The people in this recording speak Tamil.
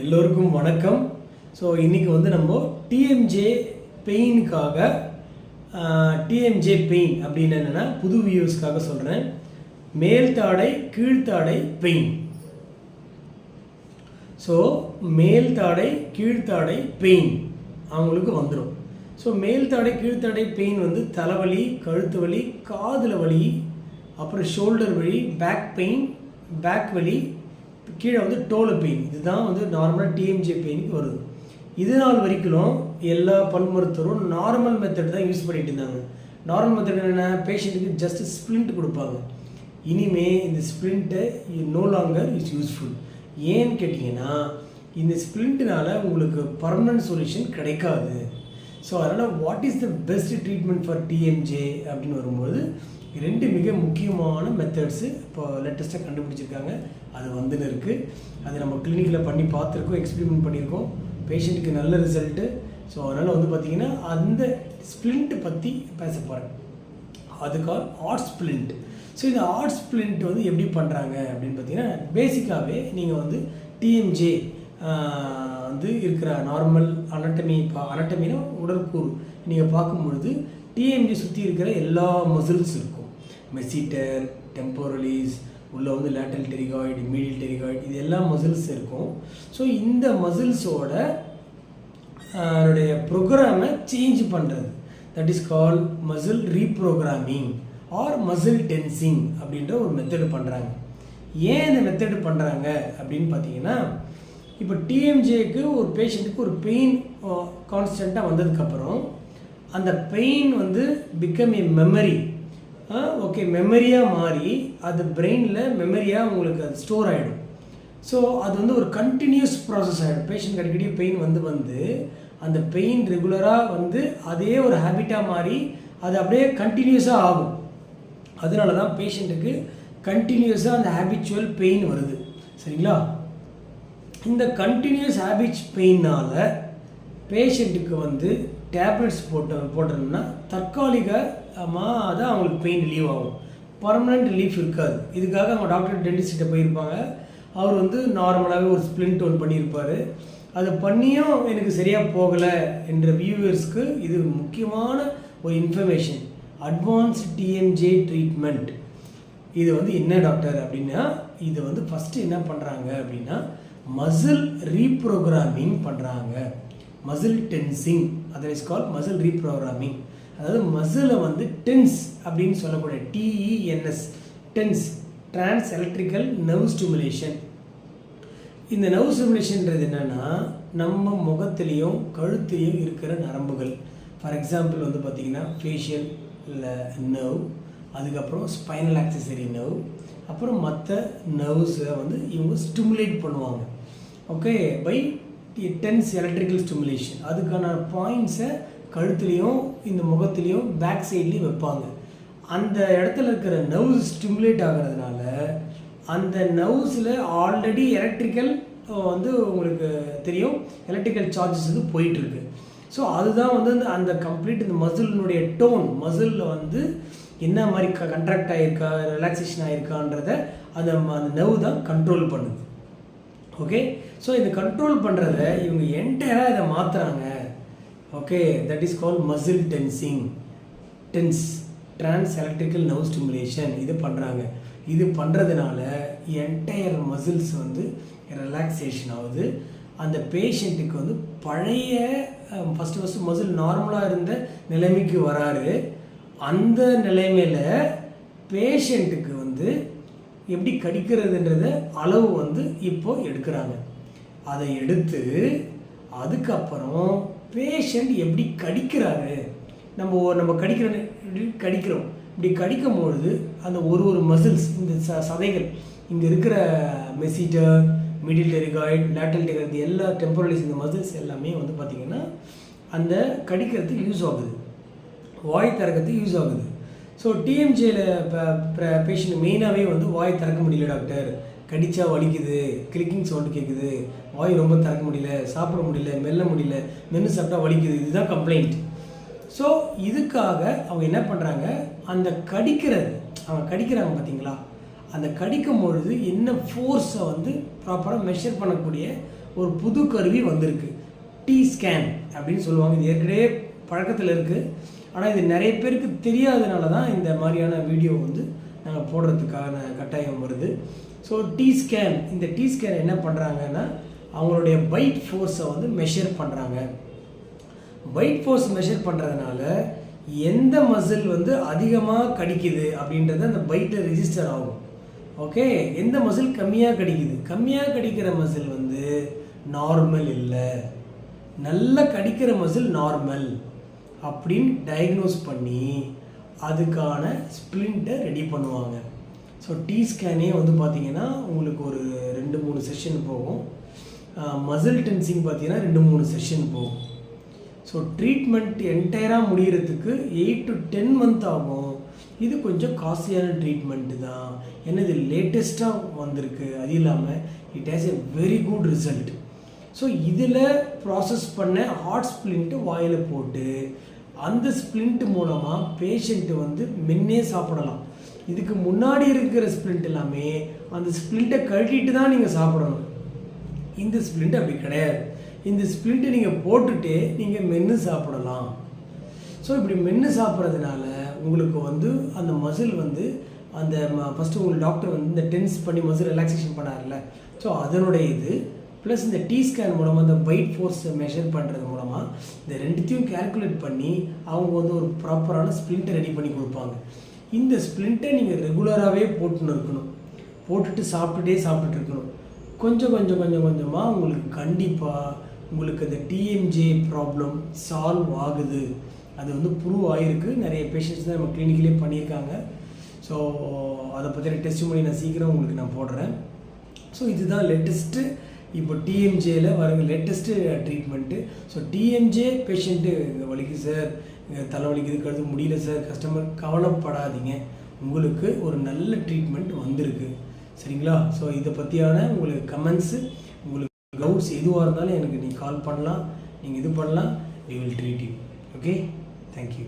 எல்லோருக்கும் வணக்கம். ஸோ இன்றைக்கி வந்து நம்ம டிஎம்ஜே பெயினுக்காக டிஎம்ஜே பெயின் அப்படின்னு என்னென்னா புது வியூஸ்க்காக சொல்கிறேன் மேல்தாடை கீழ்த்தாடை பெயின் ஸோ மேல்தாடை கீழ்த்தாடை பெயின் அவங்களுக்கு வந்துடும் ஸோ மேல்தாடை கீழ்த்தாடை பெயின் வந்து தலைவலி கழுத்து வலி காதில் வலி அப்புறம் ஷோல்டர் வலி பேக் பெயின் பேக் வலி கீழே வந்து டோலு பெயின். இதுதான் வந்து நார்மலாக டிஎம்ஜே பெயினுக்கு வருது. இது நாள் வரைக்கும் எல்லா பல் மருத்துவரும் நார்மல் மெத்தட் தான் யூஸ் பண்ணிட்டு இருந்தாங்க. நார்மல் மெத்தட் என்ன பேஷண்ட்டுக்கு ஜஸ்ட் ஸ்ப்ளிண்ட் கொடுப்பாங்க. இனிமே இந்த ஸ்ப்ளிண்ட்டை நோ லாங்கர் இஸ் யூஸ்ஃபுல் ஏன்னு கேட்டிங்கன்னா இந்த ஸ்ப்ளிண்ட்னால உங்களுக்கு பர்மனன்ட் சொல்யூஷன் கிடைக்காது. ஸோ அதனால் what is the best treatment for TMJ அப்படின்னு வரும்போது ரெண்டு மிக முக்கியமான மெத்தட்ஸு இப்போ லேட்டஸ்ட்டாக கண்டுபிடிச்சிருக்காங்க. அது வந்துன்னு இருக்குது அது நம்ம கிளினிக்கில் பண்ணி பார்த்துருக்கோம் எக்ஸ்பெரிமெண்ட் பண்ணியிருக்கோம். பேஷண்ட்டுக்கு நல்ல ரிசல்ட்டு ஸோ அதனால் வந்து பார்த்திங்கன்னா அந்த ஸ்ப்ளிண்ட் பற்றி பேச போகிறேன் அதுக்காக ஆர்ட் ஸ்பிளிண்ட் ஸோ இந்த ஆர்ட் ஸ்பிளிண்ட் வந்து எப்படி பண்ணுறாங்க அப்படின்னு பார்த்தீங்கன்னா பேசிக்காகவே நீங்கள் வந்து டிஎம்ஜே வந்து இருக்கிற நார்மல் அனட்டமி பா அனட்டமினா உடற்கூறு. நீங்கள் பார்க்கும் பொழுது டிஎம்ஜி சுற்றி இருக்கிற எல்லா மசில்ஸ் இருக்கும். மெசிட்டர் டெம்போரலிஸ் உள்ளே வந்து லேட்டல் டெரிகாய்டு மீடியல் டெரிகாய்டு இது எல்லா மசில்ஸ் இருக்கும். ஸோ இந்த மசில்ஸோட அதனுடைய ப்ரோக்ராமை சேஞ்ச் பண்ணுறது that is call muscle reprogramming or muscle tensing அப்படின்ற ஒரு மெத்தடு பண்ணுறாங்க ஏன் இந்த மெத்தடு பண்ணுறாங்க அப்படின்னு பார்த்தீங்கன்னா இப்போ டிஎம்ஜேக்கு ஒரு பேஷண்ட்டுக்கு ஒரு பெயின் கான்ஸ்டண்ட்டாக வந்ததுக்கப்புறம் அந்த பெயின் வந்து பிகம் ஏ மெமரி ஓகே மெமரியாக மாறி அது பிரெயினில் மெமரியாக உங்களுக்கு அது ஸ்டோர் ஆகிடும் ஸோ அது வந்து ஒரு கண்டினியூஸ் ப்ராசஸ் ஆகிடும் பேஷண்ட் அடிக்கடி பெயின் வந்து வந்து அந்த பெயின் ரெகுலராக வந்து அதே ஒரு ஹேபிட்டாக மாறி அது அப்படியே கண்டினியூஸாக ஆகும். அதனால தான் பேஷண்ட்டுக்கு கண்டினியூஸாக அந்த ஹேபிச்சுவல் பெயின் வருது. சரிங்களா? இந்த கண்டினியூஸ் ஹேபிட் பெயினால் பேஷண்ட்டுக்கு வந்து டேப்லெட்ஸ் போட்ட போட்டோம்னா தற்காலிகமாக தான் அவங்களுக்கு பெயின் ரிலீவ் ஆகும். பர்மனெண்ட் ரிலீஃப் இருக்காது. இதுக்காக அவங்க டாக்டர் டென்டிஸ்ட்டை போயிருப்பாங்க. அவர் வந்து நார்மலாகவே ஒரு ஸ்ப்ளிண்ட் ஒன் பண்ணியிருப்பார். அதை பண்ணியும் எனக்கு சரியாக போகலை என்ற வியூவர்ஸ்க்கு இது முக்கியமான ஒரு இன்ஃபர்மேஷன் அட்வான்ஸ் டிஎம்ஜே ட்ரீட்மெண்ட் இது வந்து என்ன டாக்டர் அப்படின்னா இது வந்து ஃபஸ்ட்டு என்ன பண்ணுறாங்க அப்படின்னா மசில் ரீப்ரோக்ராமிங் பண்ணுறாங்க muscle tensing other is call muscle reprogramming அதாவது மசிலை வந்து டென்ஸ் அப்படின்னு சொல்லக்கூடிய TENS TENS trans electrical nerve stimulation இந்த நர்வ் ஸ்டிமுலேஷன்ன்றது என்னென்னா நம்ம முகத்துலேயும் கழுத்துலேயும் இருக்கிற நரம்புகள். ஃபார் எக்ஸாம்பிள் வந்து பார்த்திங்கன்னா ஃபேஷியல் நர்வ் அதுக்கப்புறம் ஸ்பைனல் ஆக்சசரி நர்வ் அப்புறம் மற்ற நர்வ்ஸை வந்து இவங்க ஸ்டிமுலேட் பண்ணுவாங்க. Okay by TENS electrical stimulation அதுக்கான பாயிண்ட்ஸை கழுத்துலேயும் இந்த முகத்துலேயும் பேக் சைட்லேயும் வைப்பாங்க. அந்த இடத்துல இருக்கிற நர்வ்ஸ் ஸ்டிமுலேட் ஆகிறதுனால அந்த நர்வ்ஸில் ஆல்ரெடி எலக்ட்ரிக்கல் வந்து உங்களுக்கு தெரியும். எலக்ட்ரிக்கல் சார்ஜஸ் வந்து போயிட்டுருக்கு. ஸோ அதுதான் வந்து அந்த அந்த கம்ப்ளீட் இந்த மசிலினுடைய டோன் மசிலில் வந்து என்ன மாதிரி க கண்ட்ராக்ட் ஆகிருக்கா ரிலாக்ஸேஷன் ஆகிருக்கான்றத அந்த அந்த நர்வ் தான் கண்ட்ரோல் பண்ணுது. ஓகே ஸோ இந்த கண்ட்ரோல் பண்ணுறத இவங்க என்டையராக இதை மாற்றுறாங்க okay that is call muscle tensing TENS trans electrical nerve stimulation இது பண்ணுறாங்க இது பண்ணுறதுனால என்டையர் மசில்ஸ் வந்து ரிலாக்ஸேஷன் ஆகுது. அந்த பேஷண்ட்டுக்கு வந்து பழைய ஃபஸ்ட்டு ஃபஸ்ட்டு மசில் நார்மலாக இருந்த நிலைமைக்கு வராரு. அந்த நிலைமையில் பேஷண்ட்டுக்கு வந்து எப்படி கடிக்கிறதுன்றத அளவு வந்து இப்போ எடுக்கிறாங்க. அதை எடுத்து அதுக்கப்புறம் பேஷண்ட் எப்படி கடிக்கிறாரு? நம்ம நம்ம கடிக்கிற கடிக்கிறோம். இப்படி கடிக்கும் பொழுது அந்த ஒரு ஒரு மசில்ஸ் இந்த ச சதைகள் இங்கே இருக்கிற masseter medial pterygoid lateral pterygoid எல்லா டெம்பரலிஸ் இந்த மசில்ஸ் எல்லாமே வந்து பார்த்திங்கன்னா அந்த கடிக்கிறதுக்கு யூஸ் ஆகுது. வாய் திறக்கிறதுக்கு யூஸ் ஆகுது. ஸோ டிஎம்ஜேல பேஷண்ட் மெயினாகவே வந்து வாய் திறக்க முடியல டாக்டர் கடிச்சா வலிக்குது கிளிக்கிங் சவுண்டு கேட்குது வாய் ரொம்ப திறக்க முடியல சாப்பிட முடியல மெல்ல முடியல மென்று சாப்பிட்டா வலிக்குது இதுதான் கம்ப்ளைண்ட் ஸோ இதுக்காக அவங்க என்ன பண்ணுறாங்க அந்த கடிக்கிறது அவங்க கடிக்கிறாங்க பார்த்தீங்களா அந்த கடிக்கும் பொழுது என்ன ஃபோர்ஸை வந்து ப்ராப்பராக மெஷர் பண்ணக்கூடிய ஒரு புது கருவி வந்திருக்கு. டி ஸ்கேன் அப்படின்னு சொல்லுவாங்க. இது ஏற்கனவே பழக்கத்தில் இருக்குது ஆனால் இது நிறைய பேருக்கு தெரியாதனால தான் இந்த மாதிரியான வீடியோ வந்து நாங்கள் போடுறதுக்கான கட்டாயம் வருது. ஸோ டி ஸ்கேன் இந்த டி ஸ்கேன் என்ன பண்ணுறாங்கன்னா அவங்களுடைய பைட் ஃபோர்ஸை வந்து மெஷர் பண்ணுறாங்க பைட் ஃபோர்ஸ் மெஷர் பண்ணுறதுனால எந்த மசில் வந்து அதிகமாக கடிக்குது அப்படின்றது அந்த பைட்டில் ரிஜிஸ்டர் ஆகும். ஓகே எந்த மசில் கம்மியாக கடிக்குது? கம்மியாக கடிக்கிற மசில் வந்து நார்மல் இல்லை. நல்லா கடிக்கிற மசில் நார்மல் அப்படின்னு டயக்னோஸ் பண்ணி அதுக்கான ஸ்ப்ளிண்ட்டை ரெடி பண்ணுவாங்க. ஸோ டி ஸ்கேனே வந்து பார்த்தீங்கன்னா உங்களுக்கு ஒரு ரெண்டு மூணு செஷன் போகும். மசில் டென்சிங் பார்த்தீங்கன்னா ரெண்டு மூணு செஷன் போகும். ஸோ ட்ரீட்மெண்ட் என்டையராக முடிகிறதுக்கு எயிட் டு டென் மந்த் ஆகும். இது கொஞ்சம் காஸ்ட்லியான ட்ரீட்மெண்ட்டு தான். ஏன்னா இது லேட்டஸ்ட்டாக வந்திருக்கு. அது இல்லாமல் it has a very good result so இதில் ப்ராசஸ் பண்ண ஹார்ட் ஸ்ப்ளின்ட்டு வாயில் போட்டு அந்த ஸ்ப்ளிண்ட் மூலமாக பேஷண்ட்டு வந்து மென்னே சாப்பிடலாம். இதுக்கு முன்னாடி இருக்கிற ஸ்ப்ளிண்ட் எல்லாமே அந்த ஸ்ப்ளிண்ட்டை கழட்டிட்டு தான் நீங்கள் சாப்பிடணும். இந்த ஸ்ப்ளிண்ட் அப்படி கிடையாது. இந்த ஸ்ப்ளிண்ட்டை நீங்கள் போட்டுட்டு நீங்கள் மென்று சாப்பிடலாம். ஸோ இப்படி மென்று சாப்பிட்றதுனால உங்களுக்கு வந்து அந்த மசில் வந்து அந்த ஃபஸ்ட்டு உங்களுக்கு டாக்டர் வந்து இந்த டென்ஸ் பண்ணி மசில் ரிலாக்ஸேஷன் பண்ணார்ல ஸோ அதனுடைய இது ப்ளஸ் இந்த டி ஸ்கேன் மூலமாக இந்த பைட் ஃபோர்ஸை மெஷர் பண்ணுறது மூலமாக இந்த ரெண்டுத்தையும் கேல்குலேட் பண்ணி அவங்க வந்து ஒரு ப்ராப்பரான ஸ்ப்ளிண்ட்டை ரெடி பண்ணி கொடுப்பாங்க. இந்த ஸ்ப்ளிண்ட்டை நீங்கள் ரெகுலராகவே போட்டுன்னு இருக்கணும். போட்டுட்டு சாப்பிட்டுட்டே சாப்பிட்டுட்டு இருக்கணும். கொஞ்சம் கொஞ்சம் கொஞ்சம் கொஞ்சமாக உங்களுக்கு கண்டிப்பாக உங்களுக்கு அந்த டிஎம்ஜே ப்ராப்ளம் சால்வ் ஆகுது. அது வந்து ப்ரூவ் ஆகிருக்கு நிறைய பேஷண்ட்ஸ் தான் நம்ம கிளினிக்கிலே பண்ணியிருக்காங்க. ஸோ அதை பற்றின டெஸ்ட் பண்ணி நான் சீக்கிரம் உங்களுக்கு நான் போடுறேன். ஸோ இதுதான் லேட்டஸ்ட்டு இப்போ டிஎம்ஜேயில் வர latest treatment so TMJ patient வலிக்கு சார் தலைவலிக்கு இருக்கிறது முடியல சார் கஸ்டமர் கவலைப்படாதீங்க. உங்களுக்கு ஒரு நல்ல ட்ரீட்மெண்ட் வந்திருக்கு. சரிங்களா? ஸோ இதை பற்றியான உங்களுக்கு கமெண்ட்ஸு உங்களுக்கு டவுட்ஸ் எதுவாக இருந்தாலும் எனக்கு நீங்கள் கால் பண்ணலாம். நீங்கள் இது பண்ணலாம். We will treat you okay thank you